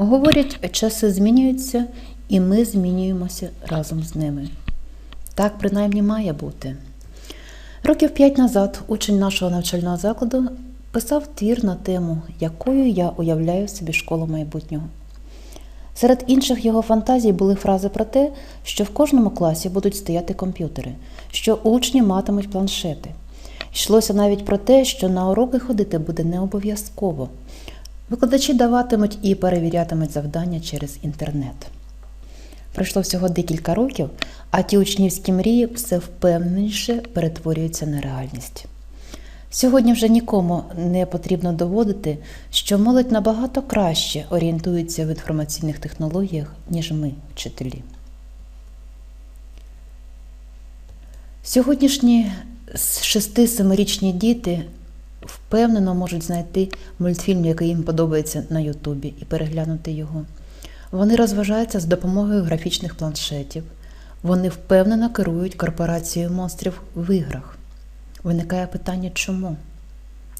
Говорять, часи змінюються, і ми змінюємося разом з ними. Так принаймні має бути. Років п'ять назад учень нашого навчального закладу писав твір на тему, якою я уявляю собі школу майбутнього. Серед інших його фантазій були фрази про те, що в кожному класі будуть стояти комп'ютери, що учні матимуть планшети. Йшлося навіть про те, що на уроки ходити буде не обов'язково. Викладачі даватимуть і перевірятимуть завдання через інтернет. Пройшло всього декілька років, а ті учнівські мрії все впевненіше перетворюються на реальність. Сьогодні вже нікому не потрібно доводити, що молодь набагато краще орієнтується в інформаційних технологіях, ніж ми, вчителі. Сьогоднішні 6-7-річні діти впевнено можуть знайти мультфільм, який їм подобається на Ютубі, і переглянути його. Вони розважаються з допомогою графічних планшетів. Вони впевнено керують корпорацією монстрів в іграх. Виникає питання, чому?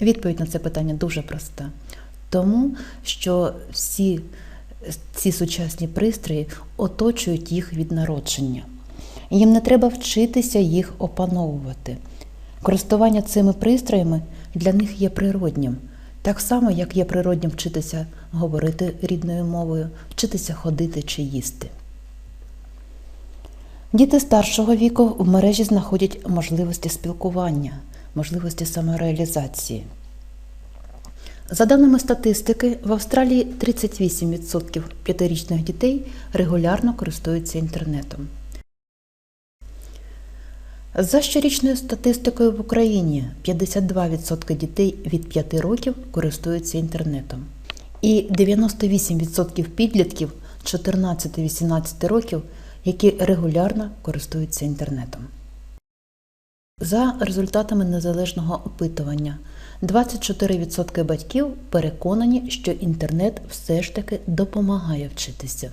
Відповідь на це питання дуже проста. Тому що всі ці сучасні пристрої оточують їх від народження. Їм не треба вчитися їх опановувати. Користування цими пристроями для них є природнім, так само, як є природнім вчитися говорити рідною мовою, вчитися ходити чи їсти. Діти старшого віку в мережі знаходять можливості спілкування, можливості самореалізації. За даними статистики, в Австралії 38% п'ятирічних дітей регулярно користуються інтернетом. За щорічною статистикою в Україні 52% дітей від 5 років користуються інтернетом. І 98% підлітків 14-18 років, які регулярно користуються інтернетом. За результатами незалежного опитування, 24% батьків переконані, що інтернет все ж таки допомагає вчитися.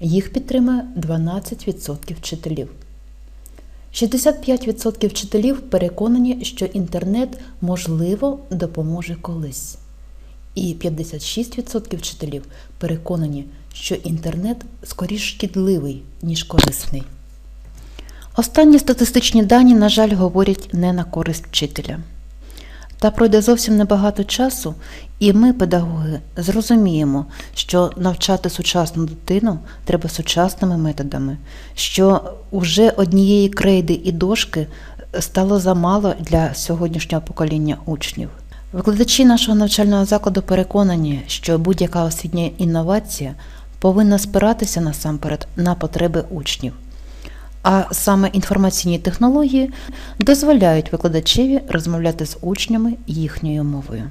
Їх підтримує 12% вчителів. 65% вчителів переконані, що інтернет можливо допоможе колись. І 56% вчителів переконані, що інтернет скоріш шкідливий, ніж корисний. Останні статистичні дані, на жаль, говорять не на користь вчителя. Та пройде зовсім небагато часу, і ми, педагоги, зрозуміємо, що навчати сучасну дитину треба сучасними методами, що вже однієї крейди і дошки стало замало для сьогоднішнього покоління учнів. Викладачі нашого навчального закладу переконані, що будь-яка освітня інновація повинна спиратися насамперед на потреби учнів. А саме інформаційні технології дозволяють викладачеві розмовляти з учнями їхньою мовою.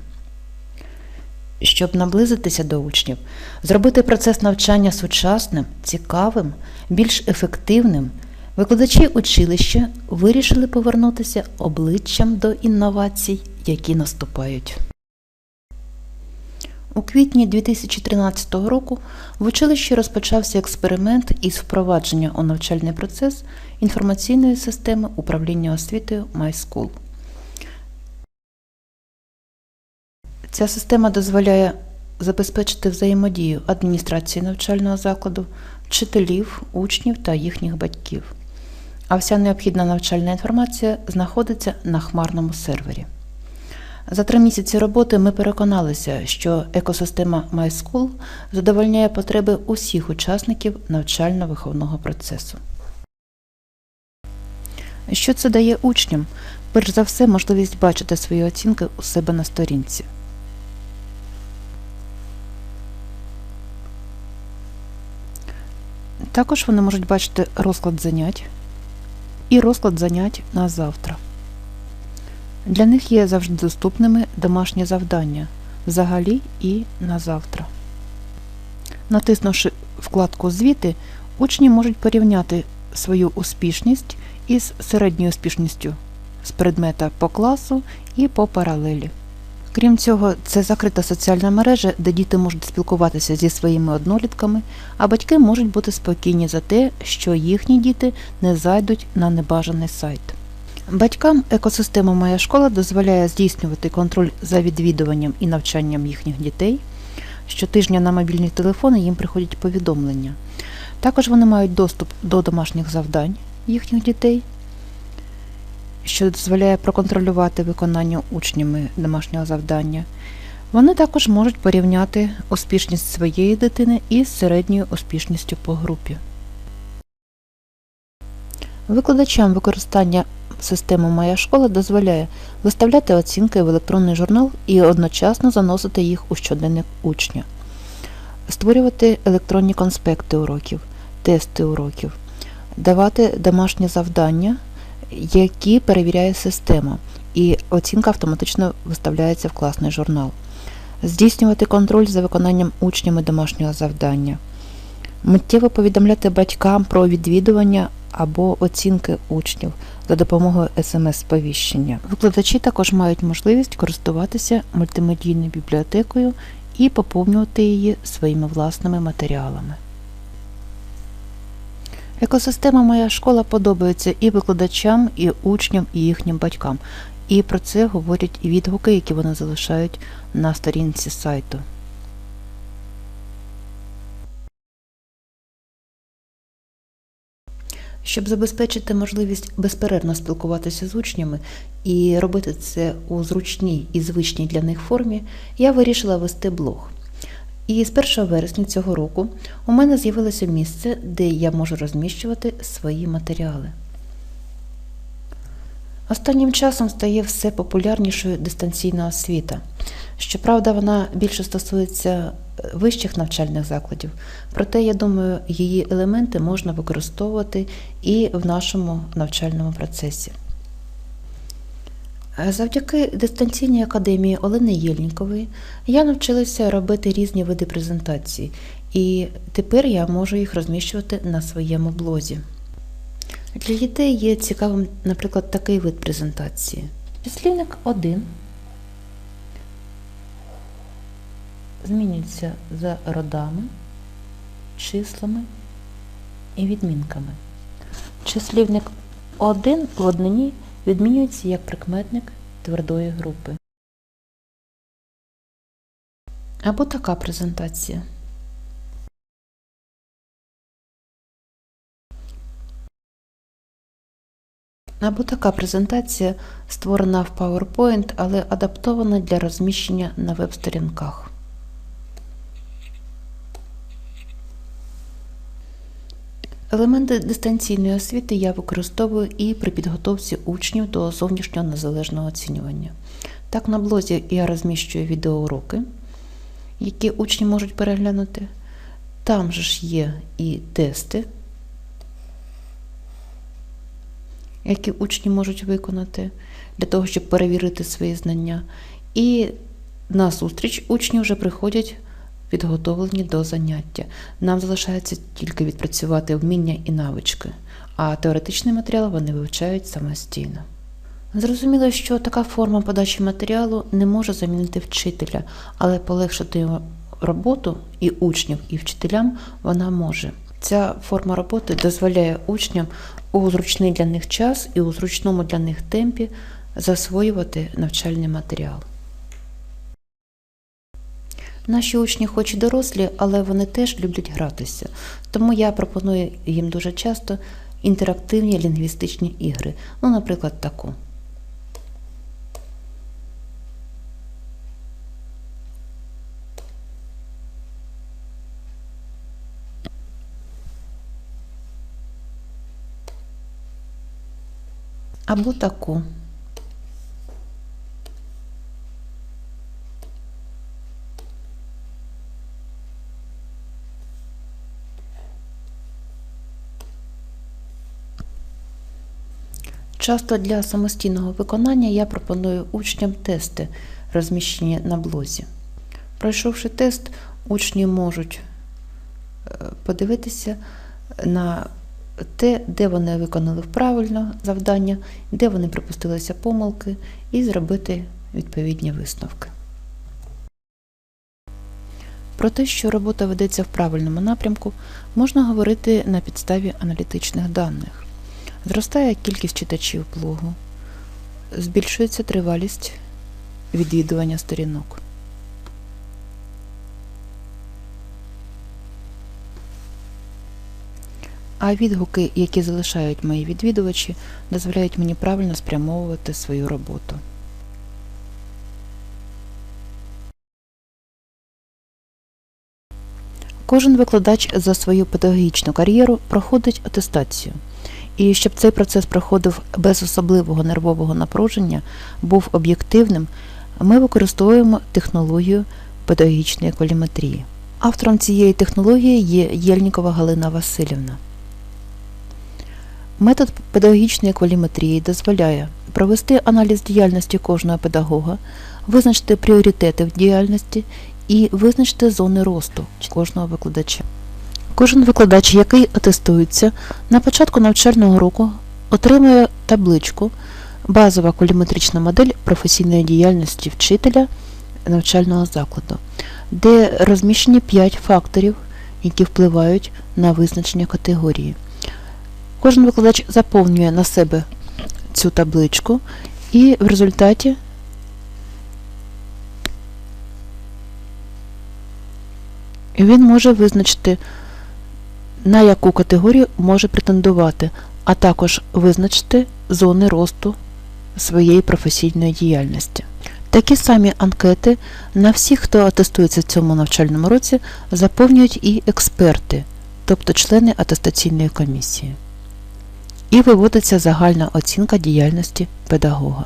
Щоб наблизитися до учнів, зробити процес навчання сучасним, цікавим, більш ефективним, викладачі училища вирішили повернутися обличчям до інновацій, які наступають. У квітні 2013 року в училищі розпочався експеримент із впровадження у навчальний процес інформаційної системи управління освітою MySchool. Ця система дозволяє забезпечити взаємодію адміністрації навчального закладу, вчителів, учнів та їхніх батьків. А вся необхідна навчальна інформація знаходиться на хмарному сервері. За три місяці роботи ми переконалися, що екосистема MySchool задовольняє потреби усіх учасників навчально-виховного процесу. Що це дає учням? Перш за все, можливість бачити свої оцінки у себе на сторінці. Також вони можуть бачити розклад занять і розклад занять на завтра. Для них є завжди доступними домашні завдання взагалі і на завтра. Натиснувши вкладку Звіти, учні можуть порівняти свою успішність із середньою успішністю з предмета по класу і по паралелі. Крім цього, це закрита соціальна мережа, де діти можуть спілкуватися зі своїми однолітками, а батьки можуть бути спокійні за те, що їхні діти не зайдуть на небажаний сайт. Батькам екосистема Моя школа дозволяє здійснювати контроль за відвідуванням і навчанням їхніх дітей, Щотижня на мобільні телефони їм приходять повідомлення. Також вони мають доступ до домашніх завдань їхніх дітей, що дозволяє проконтролювати виконання учнями домашнього завдання. Вони також можуть порівняти успішність своєї дитини із середньою успішністю по групі. Викладачам використання системи Моя школа дозволяє виставляти оцінки в електронний журнал і одночасно заносити їх у щоденник учня, створювати електронні конспекти уроків, тести уроків, давати домашні завдання, які перевіряє система, і оцінка автоматично виставляється в класний журнал, здійснювати контроль за виконанням учнями домашнього завдання, миттєво повідомляти батькам про відвідування або оцінки учнів за допомогою смс-сповіщення. Викладачі також мають можливість користуватися мультимедійною бібліотекою і поповнювати її своїми власними матеріалами. Екосистема Моя школа подобається і викладачам, і учням, і їхнім батькам. І про це говорять і відгуки, які вони залишають на сторінці сайту. Щоб забезпечити можливість безперервно спілкуватися з учнями і робити це у зручній і звичній для них формі, я вирішила вести блог. І з 1 вересня цього року у мене з'явилося місце, де я можу розміщувати свої матеріали. Останнім часом стає все популярнішою дистанційна освіта. Щоправда, вона більше стосується вищих навчальних закладів, проте, я думаю, її елементи можна використовувати і в нашому навчальному процесі. Завдяки дистанційній академії Олени Єльнікової я навчилася робити різні види презентацій, і тепер я можу їх розміщувати на своєму блозі. Для дітей є цікавим, наприклад, такий вид презентації. Числівник 1 змінюється за родами, числами і відмінками. Числівник 1 в однині відмінюється як прикметник твердої групи. Або така презентація. Або така презентація створена в PowerPoint, але адаптована для розміщення на веб-сторінках. Елементи дистанційної освіти я використовую і при підготовці учнів до зовнішнього незалежного оцінювання. Так, на блозі я розміщую відеоуроки, які учні можуть переглянути. Там же ж є і тести, які учні можуть виконати для того, щоб перевірити свої знання. І на зустріч учні вже приходять підготовлені до заняття. Нам залишається тільки відпрацювати вміння і навички, а теоретичний матеріал вони вивчають самостійно. Зрозуміло, що така форма подачі матеріалу не може замінити вчителя, але полегшити роботу і учнів, і вчителям вона може. Ця форма роботи дозволяє учням у зручний для них час і у зручному для них темпі засвоювати навчальний матеріал. Наші учні хоч і дорослі, але вони теж люблять гратися. Тому я пропоную їм дуже часто інтерактивні лінгвістичні ігри. Ну, наприклад, таку. Або таку. Часто для самостійного виконання я пропоную учням тести, розміщені на блозі. Пройшовши тест, учні можуть е, подивитися на те, де вони виконали правильно завдання, де вони припустилися помилки, і зробити відповідні висновки. Про те, що робота ведеться в правильному напрямку, можна говорити на підставі аналітичних даних. Зростає кількість читачів блогу, збільшується тривалість відвідування сторінок. А відгуки, які залишають мої відвідувачі, дозволяють мені правильно спрямовувати свою роботу. Кожен викладач за свою педагогічну кар'єру проходить атестацію. І щоб цей процес проходив без особливого нервового напруження, був об'єктивним, ми використовуємо технологію педагогічної коліметрії. Автором цієї технології є Єльнікова Галина Васильівна. Метод педагогічної коліметрії дозволяє провести аналіз діяльності кожного педагога, визначити пріоритети в діяльності і визначити зони росту кожного викладача. Кожен викладач, який атестується, на початку навчального року отримує табличку Базова коліметрична модель професійної діяльності вчителя навчального закладу, де розміщені 5 факторів, які впливають на визначення категорії. Кожен викладач заповнює на себе цю табличку і в результаті він може визначити, на яку категорію може претендувати, а також визначити зони росту своєї професійної діяльності. Такі самі анкети на всіх, хто атестується в цьому навчальному році, заповнюють і експерти, тобто члени атестаційної комісії. І виводиться загальна оцінка діяльності педагога.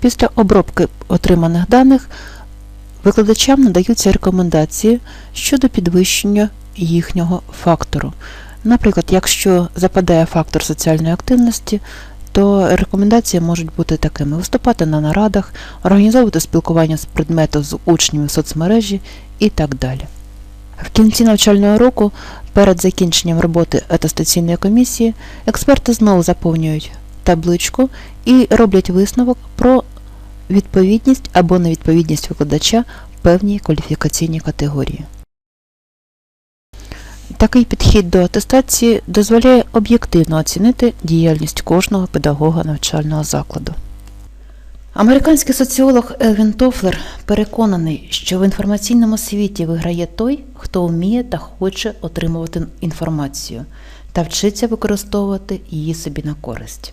Після обробки отриманих даних викладачам надаються рекомендації щодо підвищення їхнього фактору. Наприклад, якщо западає фактор соціальної активності, то рекомендації можуть бути такими: виступати на нарадах, організовувати спілкування з предмету з учнями в соцмережі і так далі. В кінці навчального року, перед закінченням роботи атестаційної комісії, експерти знову заповнюють табличку і роблять висновок про відповідність або невідповідність викладача певній кваліфікаційній категорії. Такий підхід до атестації дозволяє об'єктивно оцінити діяльність кожного педагога навчального закладу. Американський соціолог Елвін Тофлер переконаний, що в інформаційному світі виграє той, хто вміє та хоче отримувати інформацію та вчиться використовувати її собі на користь.